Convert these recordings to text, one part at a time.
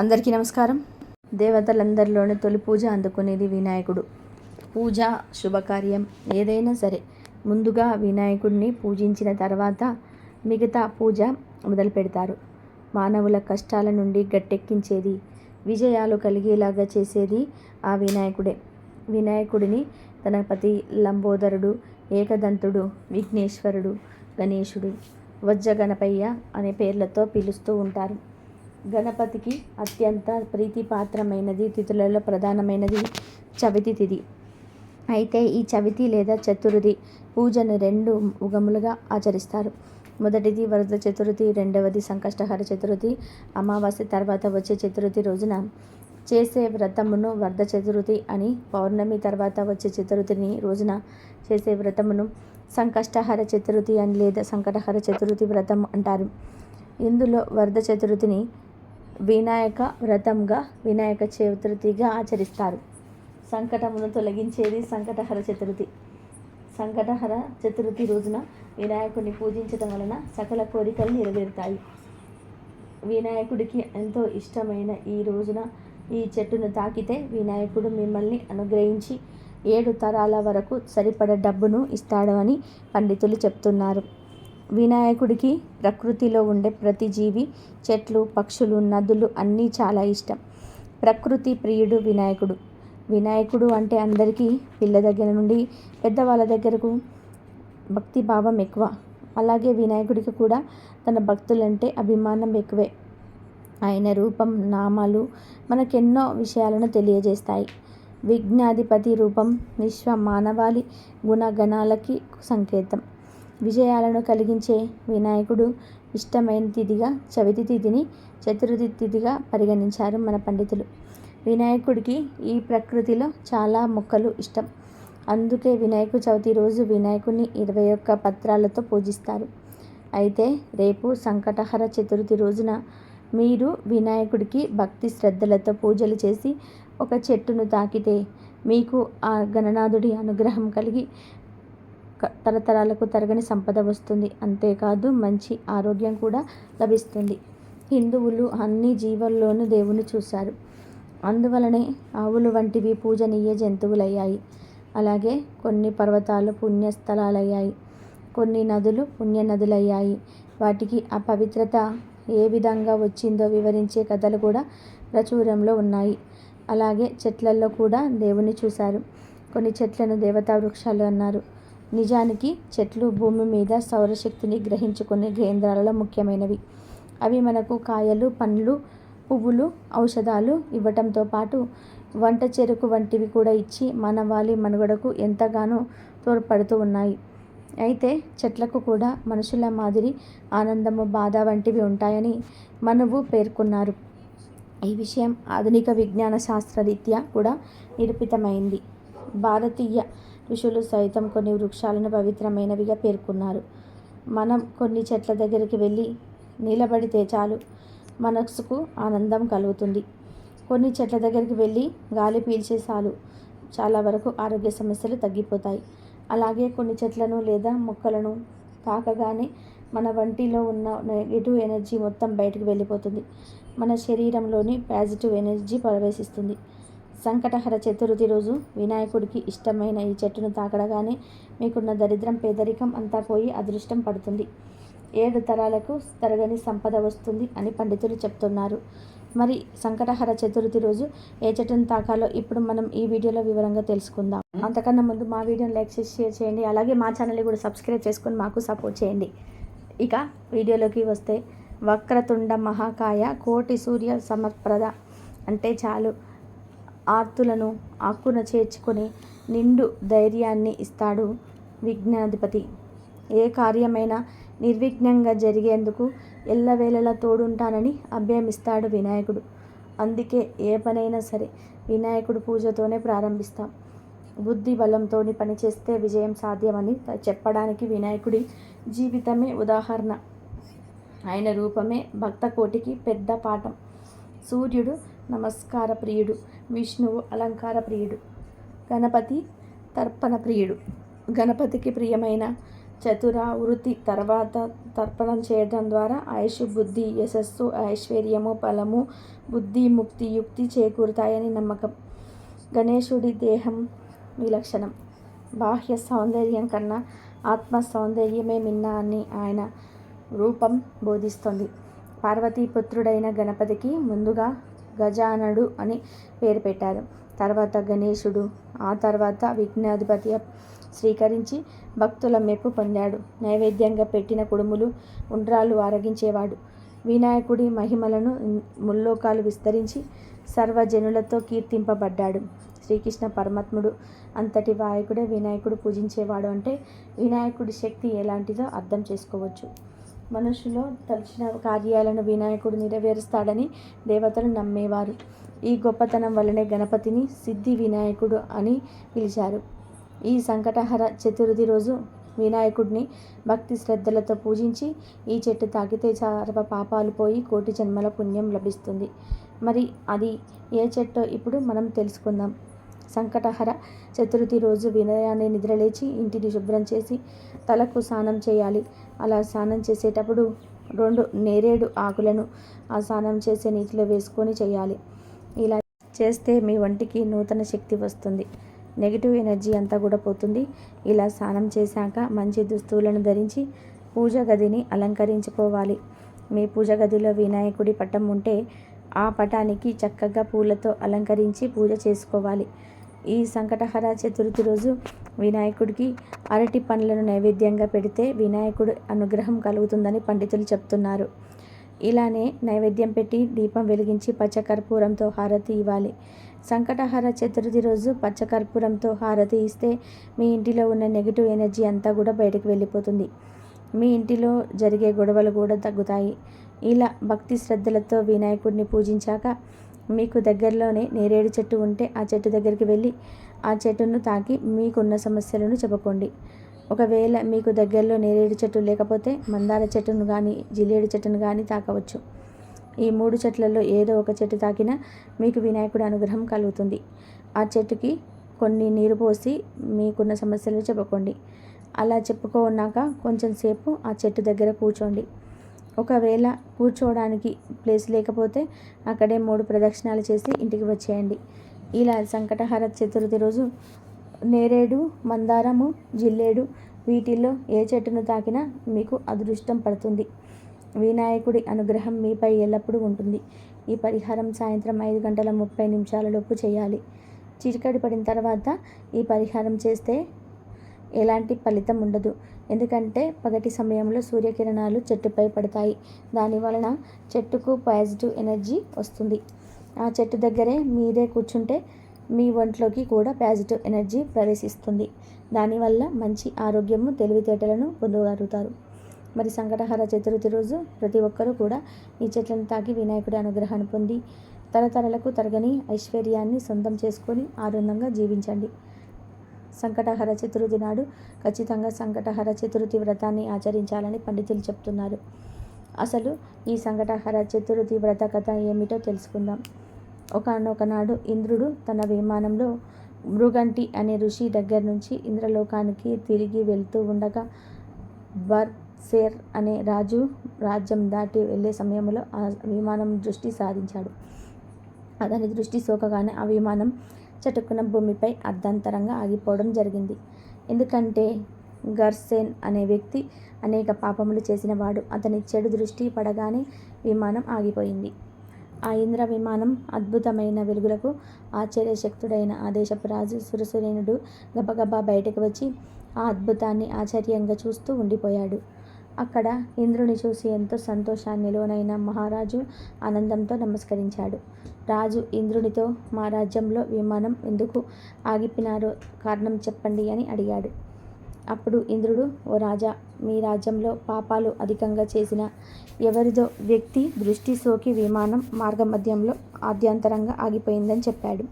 అందరికీ నమస్కారం. దేవతలందరిలోని తొలి పూజ అందుకునేది వినాయకుడు. పూజ శుభకార్యం ఏదైనా సరే. ముందుగా వినాయకుడిని పూజించిన తర్వాత మిగతా పూజ మొదలు పెడతారు. మానవుల కష్టాల నుండి గట్టెక్కించేది విజయాలు కలిగేలాగా చేసేది ఆ వినాయకుడే. వినాయకుడిని గణపతి లంబోదరుడు ఏకదంతుడు విఘ్నేశ్వరుడు గణేశుడు వజ్ర గణపయ్య అనే పేర్లతో పిలుస్తూ ఉంటారు. గణపతికి అత్యంత ప్రీతిపాత్రమైనది తిథులలో ప్రధానమైనది చవితి తిథి. అయితే ఈ చవితి లేదా చతుర్థి పూజను రెండు ఉగములుగా ఆచరిస్తారు. మొదటిది వరద చతుర్థి రెండవది సంకష్టహర చతుర్థి అమావాస్య తర్వాత వచ్చే చతుర్థి రోజున చేసే వ్రతమును వరద చతుర్థి అని పౌర్ణమి తర్వాత వచ్చే చతుర్థిని రోజున చేసే వ్రతమును సంకష్టహర చతుర్థి అని లేదా సంకటహర చతుర్థి వ్రతం అంటారు. ఇందులో వరద చతుర్థిని వినాయక వ్రతంగా వినాయక చతుర్థిగా ఆచరిస్తారు. సంకటమును తొలగించేది సంకటహర చతుర్థి. సంకటహర చతుర్థి రోజున వినాయకుడిని పూజించడం వలన సకల కోరికలు నెరవేరుతాయి. వినాయకుడికి ఎంతో ఇష్టమైన ఈ రోజున ఈ చెట్టును తాకితే వినాయకుడు మిమ్మల్ని అనుగ్రహించి ఏడు తరాల వరకు సరిపడ డబ్బును ఇస్తాడు అని పండితులు చెప్తున్నారు. వినాయకుడికి ప్రకృతిలో ఉండే ప్రతి జీవి చెట్లు పక్షులు నదులు అన్నీ చాలా ఇష్టం. ప్రకృతి ప్రియుడు వినాయకుడు. వినాయకుడు అంటే అందరికీ పిల్ల దగ్గర నుండి పెద్దవాళ్ళ దగ్గరకు భక్తి భావం ఎక్కువ. అలాగే వినాయకుడికి కూడా తన భక్తులంటే అభిమానం ఎక్కువే. ఆయన రూపం నామాలు మనకెన్నో విషయాలను తెలియజేస్తాయి. విఘ్నాధిపతి రూపం విశ్వ మానవాళి గుణగణాలకి సంకేతం. విజయాలను కలిగించే వినాయకుడు ఇష్టమైన తిథిగా చవితి తిథిని చతుర్థి తిథిగా పరిగణించారు మన పండితులు. వినాయకుడికి ఈ ప్రకృతిలో చాలా మొక్కలు ఇష్టం. అందుకే వినాయక చవితి రోజు వినాయకుడిని ఇరవై ఒక్క పత్రాలతో పూజిస్తారు. అయితే రేపు సంకటహర చతుర్థి రోజున మీరు వినాయకుడికి భక్తి శ్రద్ధలతో పూజలు చేసి ఒక చెట్టును తాకితే మీకు ఆ గణనాథుడి అనుగ్రహం కలిగి తరతరాలకు తరగని సంపద వస్తుంది. అంతేకాదు మంచి ఆరోగ్యం కూడా లభిస్తుంది. హిందువులు అన్ని జీవుల్లోనూ దేవుని చూశారు. అందువలనే ఆవులు వంటివి పూజనీయ జంతువులయ్యాయి. అలాగే కొన్ని పర్వతాలు పుణ్యస్థలాలయ్యాయి. కొన్ని నదులు పుణ్య నదులయ్యాయి వాటికి ఆ పవిత్రత ఏ విధంగా వచ్చిందో వివరించే కథలు కూడా ప్రచురంలో ఉన్నాయి. అలాగే చెట్లల్లో కూడా దేవుని చూశారు. కొన్ని చెట్లను దేవతా వృక్షాలు అన్నారు. నిజానికి చెట్లు భూమి మీద సౌరశక్తిని గ్రహించుకునే కేంద్రాలలో ముఖ్యమైనవి. అవి మనకు కాయలు పండ్లు పువ్వులు ఔషధాలు ఇవ్వటంతో పాటు వంట చెరుకు వంటివి కూడా ఇచ్చి మానవాళి మనుగడకు ఎంతగానో తోడ్పడుతూ ఉన్నాయి. అయితే చెట్లకు కూడా మనుషుల మాదిరి ఆనందము బాధ వంటివి ఉంటాయని మనవు పేర్కొన్నారు. ఈ విషయం ఆధునిక విజ్ఞాన శాస్త్రరీత్యా కూడా నిరూపితమైంది. భారతీయ ఋషులు సైతం కొన్ని వృక్షాలను పవిత్రమైనవిగా పేర్కొన్నారు. మనం కొన్ని చెట్ల దగ్గరికి వెళ్ళి నిలబడితే చాలు మనసుకు ఆనందం కలుగుతుంది. కొన్ని చెట్ల దగ్గరికి వెళ్ళి గాలి పీల్చే చాలు చాలా వరకు ఆరోగ్య సమస్యలు తగ్గిపోతాయి. అలాగే కొన్ని చెట్లను లేదా మొక్కలను తాకగానే మన వంటిలో ఉన్న నెగిటివ్ ఎనర్జీ మొత్తం బయటకు వెళ్ళిపోతుంది. మన శరీరంలోని పాజిటివ్ ఎనర్జీ ప్రవేశిస్తుంది. సంకటహర చతుర్థి రోజు వినాయకుడికి ఇష్టమైన ఈ చెట్టును తాకడగానే మీకున్న దరిద్రం పేదరికం అంతా పోయి అదృష్టం పడుతుంది. ఏడు తరాలకు తరగని సంపద వస్తుంది అని పండితులు చెప్తున్నారు. మరి సంకటహర చతుర్థి రోజు ఏ చెట్టును తాకాలో ఇప్పుడు మనం ఈ వీడియోలో వివరంగా తెలుసుకుందాం. అంతకన్నా ముందు మా వీడియోని లైక్ చేసి షేర్ చేయండి. అలాగే మా ఛానల్ని కూడా సబ్స్క్రైబ్ చేసుకొని మాకు సపోర్ట్ చేయండి. ఇక వీడియోలోకి వస్తే వక్రతుండ మహాకాయ కోటి సూర్య సమర్ప్రద అంటే చాలు. ఆర్తులను ఆకున చేర్చుకొని నిండు ధైర్యాన్ని ఇస్తాడు విఘ్నాధిపతి. ఏ కార్యమైనా నిర్విఘ్నంగా జరిగేందుకు ఎల్లవేళలా తోడుంటానని అభ్యమిస్తాడు వినాయకుడు. అందుకే ఏ పనైనా సరే వినాయకుడు పూజతోనే ప్రారంభిస్తాం. బుద్ధి బలంతో పనిచేస్తే విజయం సాధ్యమని చెప్పడానికి వినాయకుడి జీవితమే ఉదాహరణ. ఆయన రూపమే భక్త కోటికి పెద్ద పాఠం. సూర్యుడు నమస్కార ప్రియుడు విష్ణువు అలంకార ప్రియుడు గణపతి తర్పణ ప్రియుడు. గణపతికి ప్రియమైన చతుర వృత్తి తర్వాత తర్పణం చేయడం ద్వారా ఆయుష్ బుద్ధి యశస్సు ఐశ్వర్యము ఫలము బుద్ధి ముక్తి యుక్తి చేకూరుతాయని నమ్మకం. గణేశుడి దేహం విలక్షణం. బాహ్య సౌందర్యం కన్నా ఆత్మ సౌందర్యమే మిన్న అని ఆయన రూపం బోధిస్తుంది. పార్వతీపుత్రుడైన గణపతికి ముందుగా గజానడు అని పేరు పెట్టారు. తర్వాత గణేశుడు ఆ తర్వాత విఘ్నాధిపతి స్వీకరించి భక్తుల మెప్పు పొందాడు. నైవేద్యంగా పెట్టిన కుడుములు ఉండ్రాలు ఆరగించేవాడు. వినాయకుడి మహిమలను ముల్లోకాలు విస్తరించి సర్వజనులతో కీర్తింపబడ్డాడు. శ్రీకృష్ణ పరమాత్ముడు అంతటి వాయకుడే వినాయకుడు పూజించేవాడు అంటే వినాయకుడి శక్తి ఎలాంటిదో అర్థం చేసుకోవచ్చు. మనుషులో తలచిన కార్యాలను వినాయకుడు నెరవేరుస్తాడని దేవతలు నమ్మేవారు. ఈ గొప్పతనం వల్లనే గణపతిని సిద్ధి వినాయకుడు అని పిలిచారు. ఈ సంకటహర చతుర్థి రోజు వినాయకుడిని భక్తి శ్రద్ధలతో పూజించి ఈ చెట్టు తాకితే సర్వ పాపాలు పోయి కోటి జన్మల పుణ్యం లభిస్తుంది. మరి అది ఏ చెట్టో ఇప్పుడు మనం తెలుసుకుందాం. సంకటహర చతుర్థి రోజు వినయాన్ని నిద్రలేచి ఇంటిని శుభ్రం చేసి తలకు స్నానం చేయాలి. అలా స్నానం చేసేటప్పుడు రెండు నేరేడు ఆకులను ఆ స్నానం చేసే నీటిలో వేసుకొని చేయాలి. ఇలా చేస్తే మీ వంటికి నూతన శక్తి వస్తుంది. నెగిటివ్ ఎనర్జీ అంతా కూడా పోతుంది. ఇలా స్నానం చేశాక మంచి దుస్తువులను ధరించి పూజ గదిని అలంకరించుకోవాలి. మీ పూజ గదిలో వినాయకుడి పటం ఉంటే ఆ పటానికి చక్కగా పూలతో అలంకరించి పూజ చేసుకోవాలి. ఈ సంకటహర చతుర్థి రోజు వినాయకుడికి అరటి పండ్లను నైవేద్యంగా పెడితే వినాయకుడు అనుగ్రహం కలుగుతుందని పండితులు చెప్తున్నారు. ఇలానే నైవేద్యం పెట్టి దీపం వెలిగించి పచ్చకర్పూరంతో హారతి ఇవ్వాలి. సంకటహార చతుర్థి రోజు పచ్చకర్పూరంతో హారతి ఇస్తే మీ ఇంటిలో ఉన్న నెగిటివ్ ఎనర్జీ అంతా కూడా బయటకు వెళ్ళిపోతుంది. మీ ఇంటిలో జరిగే గొడవలు కూడా తగ్గుతాయి. ఇలా భక్తి శ్రద్ధలతో వినాయకుడిని పూజించాక మీకు దగ్గరలోనే నేరేడు చెట్టు ఉంటే ఆ చెట్టు దగ్గరికి వెళ్ళి ఆ చెట్టును తాకి మీకున్న సమస్యలను చెప్పుకోండి. ఒకవేళ మీకు దగ్గరలో నేరేడు చెట్టు లేకపోతే మందార చెట్టును కానీ జిల్లేడు చెట్టును కానీ తాకవచ్చు. ఈ మూడు చెట్లలో ఏదో ఒక చెట్టు తాకినా మీకు వినాయకుడి అనుగ్రహం కలుగుతుంది. ఆ చెట్టుకి కొన్ని నీరు పోసి మీకున్న సమస్యలు చెప్పుకోండి. అలా చెప్పుకున్నాక కొంచెం సేపు ఆ చెట్టు దగ్గర కూర్చోండి. ఒకవేళ కూర్చోవడానికి ప్లేస్ లేకపోతే అక్కడే మూడు ప్రదక్షిణాలు చేసి ఇంటికి వచ్చేయండి. ఇలా సంకటహర చతుర్థి రోజు నేరేడు మందారము జిల్లేడు వీటిల్లో ఏ చెట్టును తాకినా మీకు అదృష్టం పడుతుంది. వినాయకుడి అనుగ్రహం మీపై ఎల్లప్పుడూ ఉంటుంది. ఈ పరిహారం సాయంత్రం ఐదు గంటల ముప్పై నిమిషాలలోపు చేయాలి. చీకటి పడిన తర్వాత ఈ పరిహారం చేస్తే ఎలాంటి ఫలితం ఉండదు. ఎందుకంటే పగటి సమయంలో సూర్యకిరణాలు చెట్టుపై పడతాయి. దాని వలన చెట్టుకు పాజిటివ్ ఎనర్జీ వస్తుంది. ఆ చెట్టు దగ్గరే మీరే కూర్చుంటే మీ ఒంట్లోకి కూడా పాజిటివ్ ఎనర్జీ ప్రవేశిస్తుంది. దానివల్ల మంచి ఆరోగ్యము తెలివితేటలను పొందగలుగుతారు. మరి సంకటహార చతుర్థి రోజు ప్రతి ఒక్కరూ కూడా ఈ చెట్లను తాకి వినాయకుడి అనుగ్రహాన్ని పొంది తరతరలకు తరగని ఐశ్వర్యాన్ని సొంతం చేసుకొని ఆనందంగా జీవించండి. సంకటహర చతుర్థి నాడు ఖచ్చితంగా సంకటహర చతుర్థి వ్రతాన్ని ఆచరించాలని పండితులు చెప్తున్నారు. అసలు ఈ సంకటహర చతుర్థి వ్రత కథ ఏమిటో తెలుసుకుందాం. ఒకనొకనాడు ఇంద్రుడు తన విమానంలో మృగంటి అనే ఋషి దగ్గర నుంచి ఇంద్రలోకానికి తిరిగి వెళ్తూ ఉండగా బర్సేర్ అనే రాజు రాజ్యం దాటి వెళ్ళే సమయంలో ఆ విమానం దృష్టి సాధించాడు అతని దృష్టి సోకగానే ఆ విమానం చటుక్కున భూమిపై అర్ధాంతరంగా ఆగిపోవడం జరిగింది. ఎందుకంటే గర్సేన్ అనే వ్యక్తి అనేక పాపములు చేసినవాడు. అతని చెడు దృష్టి పడగానే విమానం ఆగిపోయింది. ఆ ఇంద్ర విమానం అద్భుతమైన వెలుగులకు ఆశ్చర్యశక్తుడైన ఆ దేశపు రాజు సురసురేనుడు గబగబా బయటకు వచ్చి ఆ అద్భుతాన్ని ఆశ్చర్యంగా చూస్తూ ఉండిపోయాడు. అక్కడ ఇంద్రుని చూసి ఎంతో సంతోషాన్ని లోనైన మహారాజు ఆనందంతో నమస్కరించాడు. రాజు ఇంద్రునితో మా రాజ్యంలో విమానం ఎందుకు ఆగిపినారో కారణం చెప్పండి అని అడిగాడు. అప్పుడు ఇంద్రుడు ఓ రాజా మీ రాజ్యంలో పాపాలు అధికంగా చేసిన ఎవరిదో వ్యక్తి దృష్టి సోకి విమానం మార్గమధ్యంలో ఆద్యంతరంగా ఆగిపోయిందని చెప్పాడు.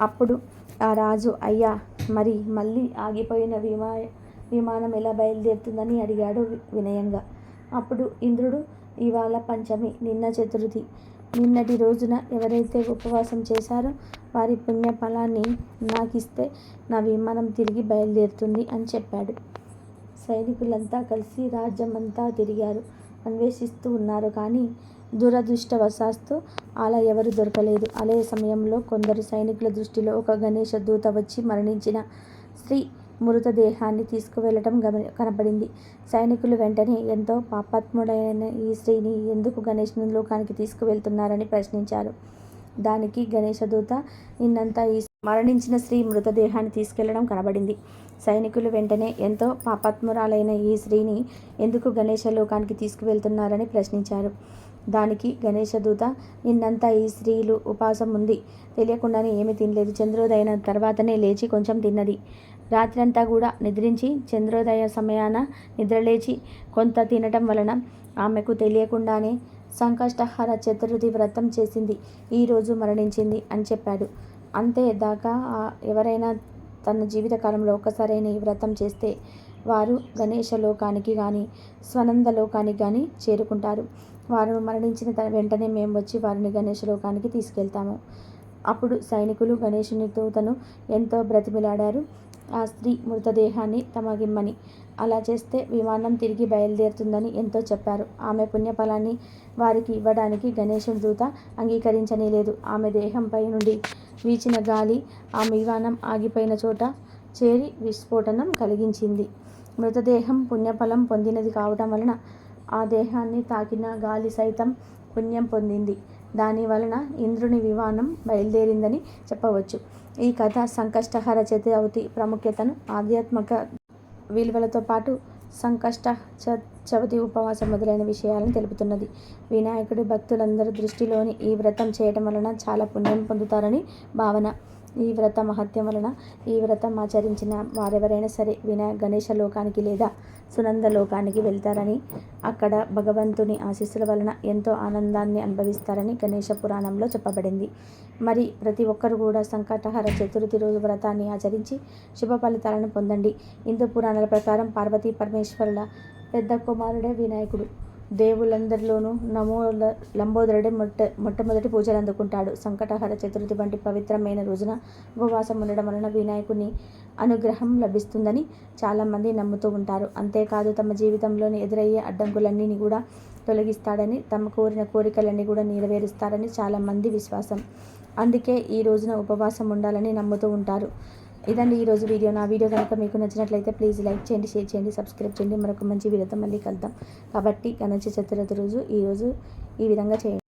అప్పుడు ఆ రాజు అయ్యా మరి మళ్ళీ ఆగిపోయిన విమా విమానం ఎలా బయలుదేరుతుందని అడిగాడు వినయంగా. అప్పుడు ఇంద్రుడు ఇవాళ పంచమి నిన్న చతుర్థి. నిన్నటి రోజున ఎవరైతే ఉపవాసం చేశారో వారి పుణ్య ఫలాన్ని నాకు ఇస్తే నా విమానం తిరిగి బయలుదేరుతుంది అని చెప్పాడు. సైనికులంతా కలిసి రాజ్యమంతా తిరిగారు. అన్వేషిస్తూ ఉన్నారు కానీ దురదృష్టవశాస్తు అలా ఎవరు దొరకలేదు. అదే సమయంలో కొందరు సైనికుల దృష్టిలో ఒక గణేష దూత వచ్చి మరణించిన స్త్రీ మృతదేహాన్ని తీసుకువెళ్ళటం గమ కనబడింది సైనికులు వెంటనే ఎంతో పాపాత్ముడైన ఈ స్త్రీని ఎందుకు గణేష్ని లోకానికి తీసుకువెళ్తున్నారని ప్రశ్నించారు. దానికి గణేశదూత నిన్నంతా ఈ మరణించిన స్త్రీ మృతదేహాన్ని తీసుకెళ్ళడం కనబడింది. సైనికులు వెంటనే ఎంతో పాపాత్మురాలైన ఈ స్త్రీని ఎందుకు గణేష లోకానికి తీసుకువెళ్తున్నారని ప్రశ్నించారు. దానికి గణేష దూత నిన్నంతా ఈ స్త్రీలు ఉపాసం ఉంది. తెలియకుండానే ఏమీ తినలేదు. చంద్రోదయన తర్వాతనే లేచి కొంచెం తిన్నది. రాత్రంతా కూడా నిద్రించి చంద్రోదయ సమయాన నిద్రలేచి కొంత తినటం వలన ఆమెకు తెలియకుండానే సంకష్టహార చతుర్థి వ్రతం చేసింది. ఈరోజు మరణించింది అని చెప్పాడు. అంతే దాకా ఎవరైనా తన జీవితకాలంలో ఒక్కసారైనా ఈ వ్రతం చేస్తే వారు గణేష లోకానికి కానీ స్వనంద లోకానికి కానీ చేరుకుంటారు. వారు మరణించిన వెంటనే మేము వచ్చి వారిని గణేష లోకానికి తీసుకెళ్తాము. అప్పుడు సైనికులు గణేషుని తూతను ఎంతో బ్రతిమిలాడారు. ఆ స్త్రీ మృతదేహాన్ని తమగిమ్మని అలా చేస్తే విమానం తిరిగి బయలుదేరుతుందని ఎంతో చెప్పారు. ఆమె పుణ్యఫలాన్ని వారికి ఇవ్వడానికి గణేశుని దూత అంగీకరించనే లేదు. ఆమె దేహంపై నుండి వీచిన గాలి ఆ విమానం ఆగిపోయిన చోట చేరి విస్ఫోటనం కలిగించింది. మృతదేహం పుణ్యఫలం పొందినది కావటం వలన ఆ దేహాన్ని తాకిన గాలి సైతం పుణ్యం పొందింది. దాని వలన ఇంద్రుని విమానం బయలుదేరిందని చెప్పవచ్చు. ఈ కథ సంకష్టహర చతురవతి ప్రాముఖ్యతను ఆధ్యాత్మిక విలువలతో పాటు సంకష్ట చవితి ఉపవాసం మొదలైన విషయాలను తెలుపుతున్నది. వినాయకుడి భక్తులందరూ దృష్టిలోని ఈ వ్రతం చేయటం వలన చాలా పుణ్యం పొందుతారని భావన. ఈ వ్రత మహత్యం వలన ఈ వ్రతం ఆచరించిన వారెవరైనా సరే వినాయ గణేష లోకానికి లేదా సునంద లోకానికి వెళ్తారని అక్కడ భగవంతుని ఆశీస్సుల వలన ఎంతో ఆనందాన్ని అనుభవిస్తారని గణేష పురాణంలో చెప్పబడింది. మరి ప్రతి ఒక్కరు కూడా సంకటహర చతుర్థి రోజు వ్రతాన్ని ఆచరించి శుభ ఫలితాలను పొందండి. హిందూ పురాణాల ప్రకారం పార్వతీ పరమేశ్వరుల పెద్ద కుమారుడే వినాయకుడు. దేవులందరిలోనూ నమో లంబోదరుడే మొట్ట మొట్టమొదటి పూజలు అందుకుంటాడు. సంకటహర చతుర్థి వంటి పవిత్రమైన రోజున ఉపవాసం ఉండడం వలన వినాయకుని అనుగ్రహం లభిస్తుందని చాలామంది నమ్ముతూ ఉంటారు. అంతేకాదు తమ జీవితంలోని ఎదురయ్యే అడ్డంకులన్నీ కూడా తొలగిస్తాడని తమ కోరిన కోరికలన్నీ కూడా నెరవేరుస్తారని చాలామంది విశ్వాసం. అందుకే ఈ రోజున ఉపవాసం ఉండాలని నమ్ముతూ ఉంటారు. ఇదండి ఈరోజు వీడియో. నా వీడియో కనుక మీకు నచ్చినట్లయితే ప్లీజ్ లైక్ చేయండి షేర్ చేయండి సబ్స్క్రైబ్ చేయండి. మరొక మంచి వీడియోతో మళ్ళీ కలుద్దాం. కాబట్టి గణేష్ చతుర్థి రోజు ఈరోజు ఈ విధంగా చేయండి.